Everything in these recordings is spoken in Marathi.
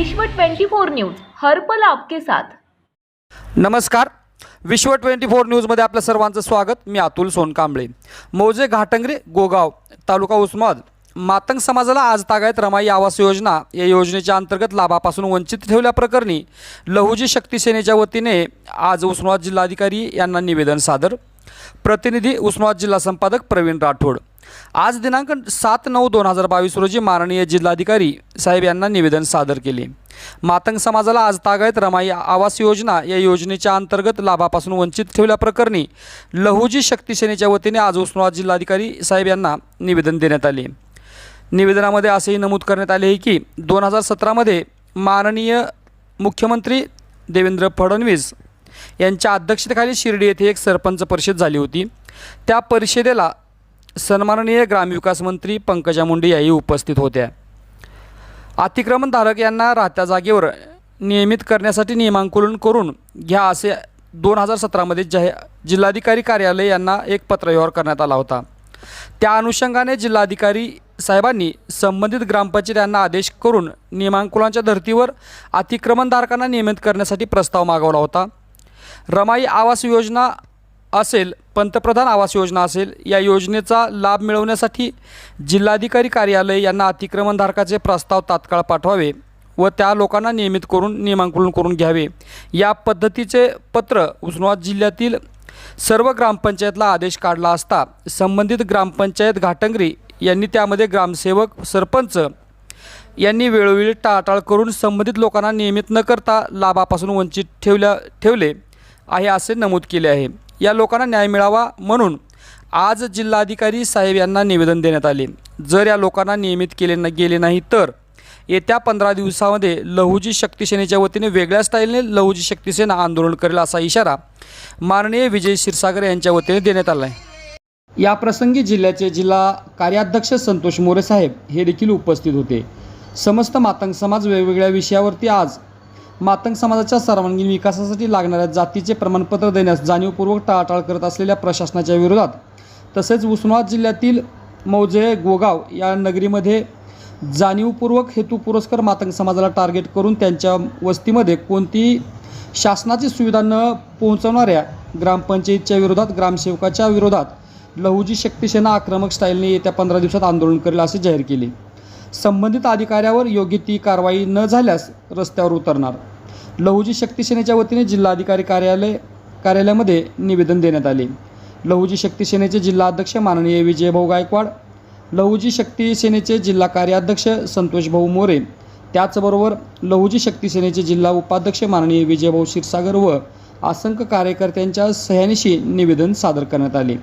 विश्व 24 न्यूज हरपल आपके साथ. नमस्कार. विश्व ट्वेंटी फोर न्यूजमध्ये आपलं सर्वांचं स्वागत. मी अतुल सोनकांबळे. मौजे घाटंगरे गोगाव तालुका उस्माद. मातंग समाजाला आज तागायत रमाई आवास योजना या योजनेच्या अंतर्गत लाभापासून वंचित ठेवल्याप्रकरणी लहुजी शक्ती सेनेच्या वतीने आज उस्मानाबाद जिल्हाधिकारी यांना निवेदन सादर. प्रतिनिधी उस्मानाबाद जिल्हा संपादक प्रवीण राठोड. आज दिनांक सात नऊ दोन हजार बावीस रोजी माननीय जिल्हाधिकारी साहेब यांना निवेदन सादर केले. मातंग समाजाला आज तागायत रमाई आवास योजना या योजनेच्या अंतर्गत लाभापासून वंचित ठेवल्याप्रकरणी लहुजी शक्ती सेनेच्या वतीने आज उस्मानाबाद जिल्हाधिकारी साहेब यांना निवेदन देण्यात आले. निवेदनामध्ये असेही नमूद करण्यात आले आहे की दोन हजार सतरामध्ये माननीय मुख्यमंत्री देवेंद्र फडणवीस यांच्या अध्यक्षतेखाली शिर्डी येथे एक सरपंच परिषद झाली होती. त्या परिषदेला सन्माननीय ग्रामविकास मंत्री पंकजा मुंडे याही उपस्थित होत्या. अतिक्रमणधारक यांना राहत्या जागेवर नियमित करण्यासाठी नियमांकुलन करून घ्या असे दोन हजार सतरामध्ये जाहीर जिल्हाधिकारी कार्यालय यांना एक पत्रव्यवहार करण्यात आला होता. त्या अनुषंगाने जिल्हाधिकारी साहेबांनी संबंधित ग्रामपंचायत यांना आदेश करून नियमांकुलांच्या धर्तीवर अतिक्रमणधारकांना नियमित करण्यासाठी प्रस्ताव मागवला होता. रमाई आवास योजना असेल पंतप्रधान आवास योजना असेल या योजनेचा लाभ मिळवण्यासाठी जिल्हाधिकारी कार्यालय यांना अतिक्रमणधारकाचे प्रस्ताव तात्काळ पाठवावे व त्या लोकांना नियमित करून नियमांकुलन करून घ्यावे. या पद्धतीचे पत्र उस्मानाबाद जिल्ह्यातील सर्व ग्रामपंचायतला आदेश काढला असता संबंधित ग्रामपंचायत घाटंगरी यांनी त्यामध्ये ग्रामसेवक सरपंच यांनी वेळोवेळी टाळाटाळ करून संबंधित लोकांना नियमित न करता लाभापासून वंचित ठेवल्या ठेवले आहे असे नमूद केले आहे. या लोकांना न्याय मिळावा म्हणून आज जिल्हाधिकारी साहेब यांना निवेदन देण्यात आले. जर या लोकांना नियमित केले न गेले नाही तर येत्या पंधरा दिवसामध्ये लहुजी शक्तीसेनेच्या वतीने वेगळ्या स्टाईलने लहुजी शक्तीसेना आंदोलन करेल असा इशारा माननीय विजय क्षीरसागर यांच्या वतीने देण्यात आला आहे. या प्रसंगी जिल्ह्याचे जिल्हा कार्याध्यक्ष संतोष मोरे साहेब हे देखील उपस्थित होते. समस्त मातंग समाज वेगवेगळ्या विषयावरती आज मातंग समाजाच्या सर्वांगीण विकासासाठी लागणाऱ्या जातीचे प्रमाणपत्र देण्यास जाणीवपूर्वक टाळाटाळ करत असलेल्या प्रशासनाच्या विरोधात तसेच उस्मानाबाद जिल्ह्यातील मौजे गोगाव या नगरीमध्ये जाणीवपूर्वक हेतू पुरस्कार मातंग समाजाला टार्गेट करून त्यांच्या वस्तीमध्ये कोणतीही शासनाची सुविधा न पोहोचवणाऱ्या ग्रामपंचायतच्या विरोधात ग्रामसेवकाच्या विरोधात लहुजी शक्तीसेना आक्रमक स्टाईलने येत्या पंधरा दिवसात आंदोलन करेल असे जाहीर केले. संबंधित अधिकाऱ्यावर योग्य ती कारवाई न झाल्यास रस्त्यावर उतरणार. लहुजी शक्ती सेनेच्या वतीने जिल्हाधिकारी कार्यालय कार्यालयामध्ये निवेदन देण्यात आले. लहुजी शक्ती सेनेचे जिल्हा अध्यक्ष माननीय विजयभाऊ गायकवाड लहुजी शक्ती सेनेचे जिल्हा कार्याध्यक्ष संतोषभाऊ मोरे त्याचबरोबर लहुजी शक्ती सेनेचे जिल्हा उपाध्यक्ष माननीय विजयभाऊ क्षीरसागर व असंख्य कार्यकर्त्यांच्या सह्यानिशी निवेदन सादर करण्यात आले.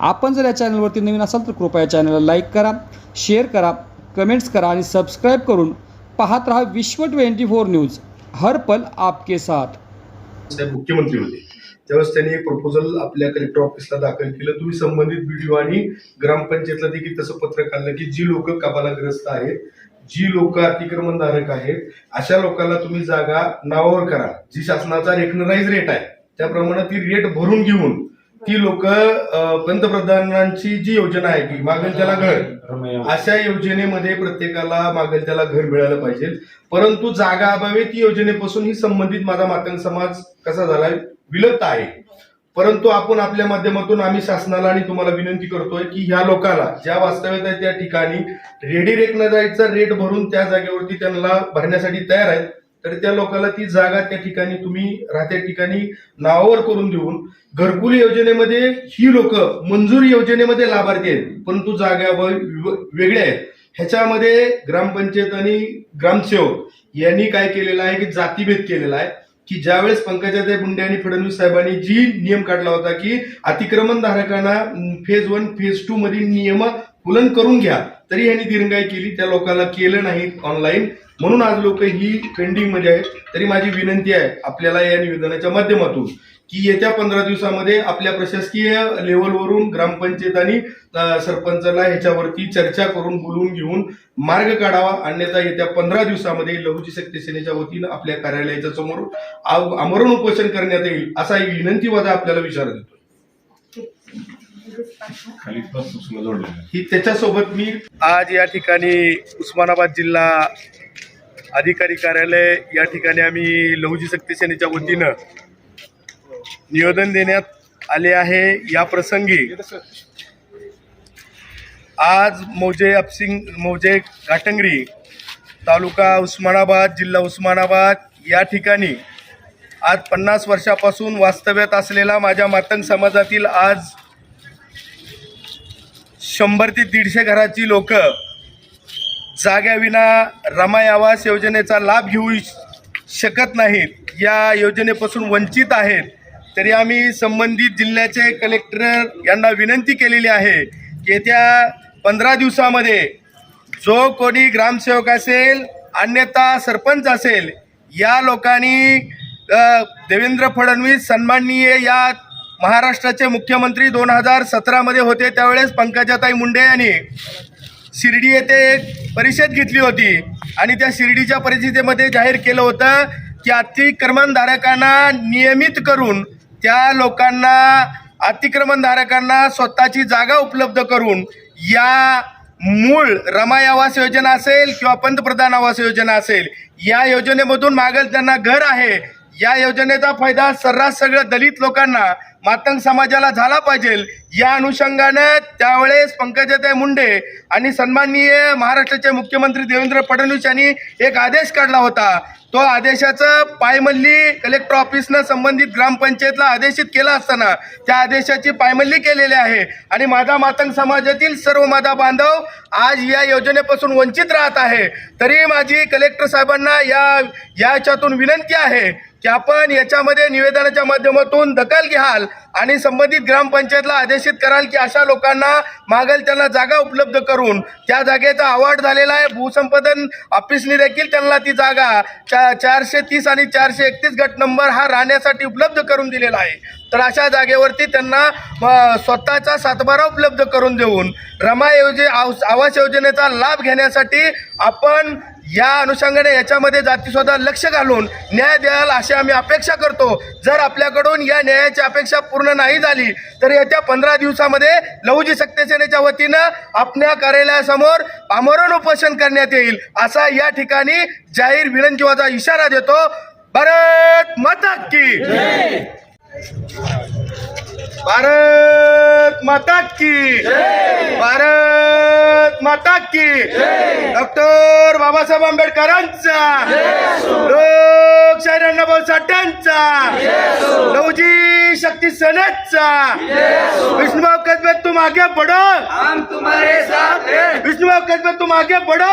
आपण जर या चॅनलवरती नवीन असाल तर कृपया चॅनलला लाईक करा शेअर करा कमेंट्स करा आणि सबस्क्राईब करून पाहत रहा विश्व ट्वेंटी फोर न्यूज. हर पल आपके साथ। साहेब मुख्यमंत्री होते. त्यावेळेस त्यांनी एक प्रपोजल आपल्या कलेक्टर ऑफिसला दाखल केलं. तुम्ही संबंधित व्हिडिओ आणि ग्रामपंचायतला देखील तसं पत्र काढलं की जी लोक कबालाग्रस्त आहेत जी लोक अतिक्रमणधारक आहेत अशा लोकांना तुम्ही जागा नावावर करा. जी शासनाचा रेकनराईज रेट आहे त्याप्रमाणे ती रेट भरून घेऊन ती लोक पंतप्रधानांची जी योजना आहे की मागेल त्याला घर. अशा योजनेमध्ये प्रत्येकाला मागेल त्याला घर मिळालं पाहिजे. परंतु जागा अभावी ती योजनेपासून ही संबंधित माझा मातंग समाज कसा झालाय विलत आहे. परंतु आपण आपल्या माध्यमातून आम्ही शासनाला आणि तुम्हाला विनंती करतोय की ह्या लोकांना ज्या वास्तव्यात आहे त्या ठिकाणी रेडी रेकनराईजचा रेट भरून त्या जागेवरती त्यांना भरण्यासाठी तयार आहेत. तर त्या लोकांना ती जागा त्या ठिकाणी तुम्ही राहत्या ठिकाणी नावावर करून देऊन घरकुल योजनेमध्ये ही लोक मंजुरी योजनेमध्ये लाभार्थी आहेत. परंतु जागा वेगळ्या आहेत. ह्याच्यामध्ये ग्रामपंचायत आणि ग्रामसेवक यांनी काय केलेलं आहे की जातीभेद केलेला आहे. की ज्यावेळेस पंकजाताई मुंडे आणि फडणवीस साहेबांनी जी नियम काढला होता की अतिक्रमणधारकांना फेज वन फेज टू मधील नियम पुलन करून घ्या तरी यांनी दिरंगाई केली. त्या लोकांना केलं नाही ऑनलाईन म्हणून आज लोक ही पेंडिंगमध्ये आहेत. तरी माझी विनंती आहे आपल्याला या निवेदनाच्या माध्यमातून की येत्या पंधरा दिवसामध्ये आपल्या प्रशासकीय लेवलवरून ग्रामपंचायत आणि सरपंचाला ह्याच्यावरती चर्चा करून बोलवून घेऊन मार्ग काढावा. अन्यथा येत्या पंधरा दिवसामध्ये लघुची शक्ती सेनेच्या वतीनं आपल्या कार्यालयाच्या समोर आव- आमरण उपोषण करण्यात येईल असा एक विनंतीवादा आपल्याला विचार देतो ही त्याच्यासोबत मी आज या ठिकाणी उस्मानाबाद जिल्हा अधिकारी कार्यालय या ठिकाणी आम्ही लहुजी सक्तीसेनेच्या वतीनं निवेदन देण्यात आले आहे. या प्रसंगी आज मौजे अपसिंग मौजे घाटंगरी तालुका उस्मानाबाद जिल्हा उस्मानाबाद या ठिकाणी आज पन्नास वर्षापासून वास्तव्यात असलेला माझ्या मातंग समाजातील आज शंभर ते दीडशे घराची लोक जाग्याविना रमाई आवास योजनेचा लाभ घेऊ शकत नाहीत. या योजनेपासून वंचित आहेत. तरी आम्ही संबंधित जिल्ह्याचे कलेक्टर यांना विनंती केलेली आहे की येत्या पंधरा दिवसामध्ये जो कोणी ग्रामसेवक असेल अन्यथा सरपंच असेल या लोकांनी देवेंद्र फडणवीस सन्माननीय या महाराष्ट्राचे मुख्यमंत्री दोन हजार सतरामध्ये होते त्यावेळेस पंकजाताई मुंडे यांनी शिर्डी येथे एक परिषद घेतली होती. आणि त्या शिर्डीच्या परिषदेमध्ये जाहीर केलं होतं की अतिक्रमणधारकांना नियमित करून त्या लोकांना अतिक्रमणधारकांना स्वतःची जागा उपलब्ध करून या मूळ रमाई आवास योजना असेल किंवा पंतप्रधान आवास योजना असेल या योजनेमधून मागेल त्यांना घर आहे. या योजनेचा फायदा सर्रास सगळं दलित लोकांना मातंग समाजाला झाला पाहिजे. या अनुषंगानं त्यावेळेस पंकजाताई मुंडे आणि सन्माननीय महाराष्ट्राचे मुख्यमंत्री देवेंद्र फडणवीस यांनी एक आदेश काढला होता. तो आदेशाचं पायमल्ली कलेक्टर ऑफिसनं संबंधित ग्रामपंचायतला आदेशित केला असताना त्या आदेशाची पायमल्ली केलेली आहे. आणि माझा मातंग समाजातील सर्व माझा बांधव आज या योजनेपासून वंचित राहत आहे. तरी माझी कलेक्टर साहेबांना या याच्यातून विनंती आहे की आपण याच्यामध्ये निवेदनाच्या माध्यमातून दखल घ्याल. आणि संबंधित ग्रामपंचायतला आदेशित कराल की अशा लोकांना मागेल त्यांना जागा उपलब्ध करून त्या जागेचा अवॉर्ड झालेला आहे. भूसंपादन ऑफिसने देखील त्यांना ती जागा चा चारशे तीस आणि चारशे एकतीस गट नंबर हा राहण्यासाठी उपलब्ध करून दिलेला आहे. तर अशा जागेवरती त्यांना स्वतःचा सातबारा उपलब्ध करून देऊन रमा योजे आवास योजनेचा लाभ घेण्यासाठी आपण या अनुषंगाने याच्यामध्ये जातीस्वतः लक्ष घालून न्याय द्याल अशी आम्ही अपेक्षा करतो. जर आपल्याकडून या न्यायाची अपेक्षा पूर्ण नाही झाली तर येत्या पंधरा दिवसामध्ये लहुजी सक्तसेनेच्या वतीनं आपल्या कार्यालयासमोर आमरण उपोषण करण्यात येईल असा या ठिकाणी जाहीर विनंतीवाचा इशारा देतो. भारत माता की भारत माता की। भारत माता की। डॉक्टर बाबासाहेब आंबेडकरांचा। लोकशाही अण्णाभाऊ साठ्यांचा। लवजी शक्ती सेनेचा। विष्णुभाऊ तुम आगे हम तुम्हारे साथ हैं। विष्णुभाऊ कसबे तुम आगे बढ़ो